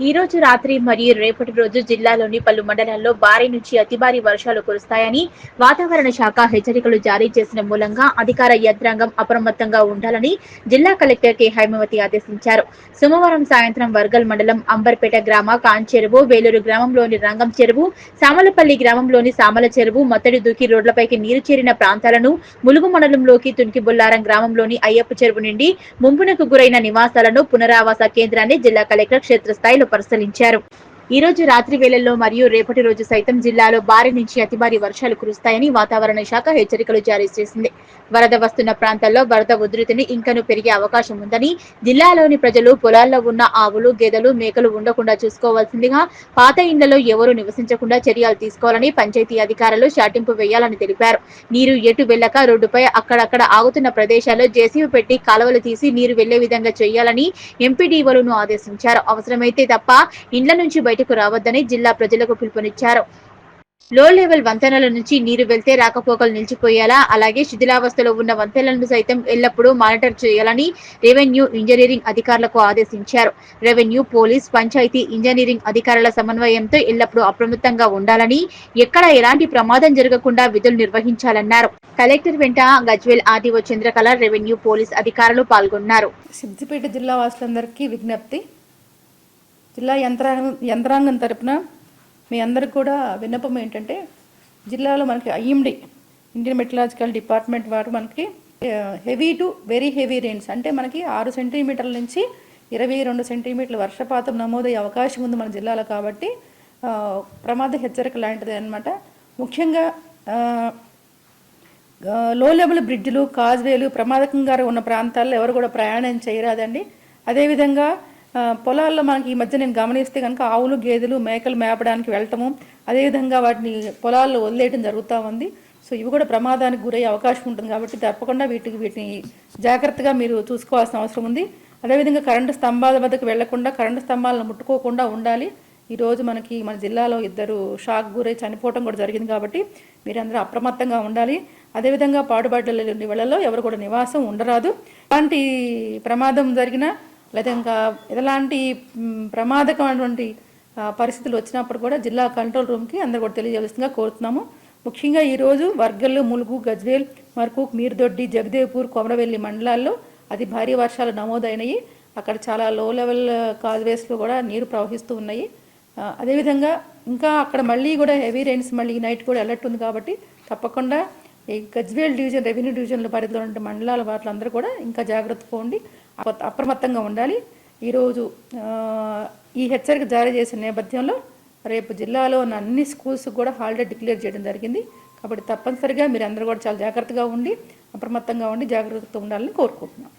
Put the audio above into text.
ఈ రోజు రాత్రి మరియు రేపటి రోజు జిల్లాలోని పలు మండలాల్లో భారీ నుంచి అతి భారీ వర్షాలు కురుస్తాయని వాతావరణ శాఖ హెచ్చరికలు జారీ చేసిన మూలంగా అధికార యంత్రాంగం అప్రమత్తంగా ఉండాలని జిల్లా కలెక్టర్ కె. హైమవతి ఆదేశించారు. సోమవారం సాయంత్రం వర్గల్ మండలం అంబర్పేట గ్రామ కాంచెరువు వేలూరు గ్రామంలోని రంగం చెరువు సామలపల్లి గ్రామంలోని సామల చెరువు మత్తడి దూకి రోడ్లపైకి నీరు చేరిన ప్రాంతాలను ములుగు మండలంలోకి తునికిబుల్లారం గ్రామంలోని అయ్యప్ప చెరువు నుండి ముంపునకు గురైన నివాసాలను పునరావాస కేంద్రాన్ని జిల్లా కలెక్టర్ క్షేత్రస్థాయిలో పరిశీలించారు ఈ రోజు రాత్రి వేళల్లో మరియు రేపటి రోజు సైతం జిల్లాలో భారీ నుంచి అతి భారీ వర్షాలు కురుస్తాయని వాతావరణ శాఖ హెచ్చరికలు జారీ చేసింది. వరద వస్తున్న ప్రాంతాల్లో వరద ఉధృతిని ఇంకను పెరిగే అవకాశం ఉందని జిల్లాలోని ప్రజలు పొలాల్లో ఉన్న ఆవులు గేదెలు మేకలు ఉండకుండా చూసుకోవాల్సిందిగా పాత ఇండ్లలో ఎవరూ నివసించకుండా చర్యలు తీసుకోవాలని పంచాయతీ అధికారులు చాటింపు వేయాలని తెలిపారు. నీరు ఎటు వెళ్ళక రోడ్డుపై అక్కడక్కడ ఆగుతున్న ప్రదేశాల్లో జేసీబీ పెట్టి కాలువలు తీసి నీరు వెళ్ళే విధంగా చేయాలని ఎంపీడీఓలను ఆదేశించారు. అవసరమైతే తప్ప ఇండ్ల నుంచి బయట బయటకు రావద్దని జిల్లా ప్రజలకు పిలుపునిచ్చారు. లో లెవెల్ వంతెనల నుంచి నీరు వెళ్తే రాకపోకలు నిలిచిపోయేలా అలాగే శిథిలావస్థలో ఉన్న వంతెనలను సైతం ఎల్లప్పుడూ మానిటర్ చేయాలని రెవెన్యూ ఇంజనీరింగ్ అధికారులకు ఆదేశించారు. రెవెన్యూ పోలీస్ పంచాయతీ ఇంజనీరింగ్ అధికారుల సమన్వయంతో ఎల్లప్పుడూ అప్రమత్తంగా ఉండాలని ఎక్కడ ఎలాంటి ప్రమాదం జరగకుండా విధులు నిర్వహించాలన్నారు. కలెక్టర్ వెంట Gajwel RDO Chandrakala revenue police అధికారులు పాల్గొన్నారు. సిద్దిపేట జిల్లా వాసులందరికీ విజ్ఞప్తి. జిల్లా యంత్రాంగం యంత్రాంగం తరపున మీ అందరికి కూడా విన్నపం ఏంటంటే జిల్లాలో మనకి ఐఎండి ఇండియన్ మెటలాజికల్ డిపార్ట్మెంట్ వారు మనకి heavy to very heavy rains అంటే మనకి ఆరు సెంటీమీటర్ల నుంచి ఇరవై రెండు సెంటీమీటర్ల వర్షపాతం నమోదయ్యే అవకాశం ఉంది మన జిల్లాలో కాబట్టి ప్రమాద హెచ్చరిక లాంటిది అనమాట ముఖ్యంగా లో లెవెల్ బ్రిడ్జ్లు కాజ్వేలు ప్రమాదకంగా ఉన్న ప్రాంతాల్లో ఎవరు కూడా ప్రయాణం చేయరాదండి. అదేవిధంగా పొలాల్లో మనకి ఈ మధ్య నేను గమనిస్తే కనుక ఆవులు గేదెలు మేకలు మేపడానికి వెళ్ళటము అదేవిధంగా వాటిని పొలాల్లో వదిలేయడం జరుగుతూ ఉంది. సో ఇవి కూడా ప్రమాదానికి గురయ్యే అవకాశం ఉంటుంది కాబట్టి తప్పకుండా వీటికి వీటిని జాగ్రత్తగా మీరు చూసుకోవాల్సిన అవసరం ఉంది. అదేవిధంగా కరెంటు స్తంభాల వద్దకు వెళ్ళకుండా కరెంటు స్తంభాలను ముట్టుకోకుండా ఉండాలి. ఈరోజు మనకి మన జిల్లాలో ఇద్దరు షాక్ గురై చనిపోవటం కూడా జరిగింది కాబట్టి మీరందరూ అప్రమత్తంగా ఉండాలి. అదేవిధంగా పాడుబడ్డలు వెళ్ళలో ఎవరు కూడా నివాసం ఉండరాదు. అలాంటి ప్రమాదం జరిగినా లేదా ఇంకా ఎలాంటి ప్రమాదకమైనటువంటి పరిస్థితులు వచ్చినప్పుడు కూడా జిల్లా కంట్రోల్ రూమ్కి అందరూ కూడా తెలియజేస్తుందిగా కోరుతున్నాము. ముఖ్యంగా ఈరోజు వర్గల్లు ములుగు గజ్వేల్ మర్కూక్ మీర్దొడ్డి జగదేవ్పూర్ కొమరవెల్లి మండలాల్లో అతి భారీ వర్షాలు నమోదైనవి అక్కడ చాలా లో లెవెల్ కాజ్వేస్లో కూడా నీరు ప్రవహిస్తూ ఉన్నాయి. అదేవిధంగా ఇంకా అక్కడ మళ్ళీ కూడా హెవీ రైన్స్ మళ్ళీ ఈ నైట్ కూడా అలర్ట్ ఉంది కాబట్టి తప్పకుండా ఈ గజ్వేల్ డివిజన్ రెవెన్యూ డివిజన్ల పరిధిలో ఉన్న మండలాల వాటిలందరూ కూడా ఇంకా జాగ్రత్త పోండి. అప్రమత్తంగా ఉండాలి. ఈరోజు ఈ హెచ్చరిక జారీ చేసిన నేపథ్యంలో రేపు జిల్లాలో ఉన్న అన్ని స్కూల్స్ కూడా హాలిడే డిక్లేర్ చేయడం జరిగింది. కాబట్టి తప్పనిసరిగా మీరు అందరూ కూడా చాలా జాగ్రత్తగా ఉండి అప్రమత్తంగా ఉండి జాగ్రత్తగా ఉండాలని కోరుకుంటున్నాం.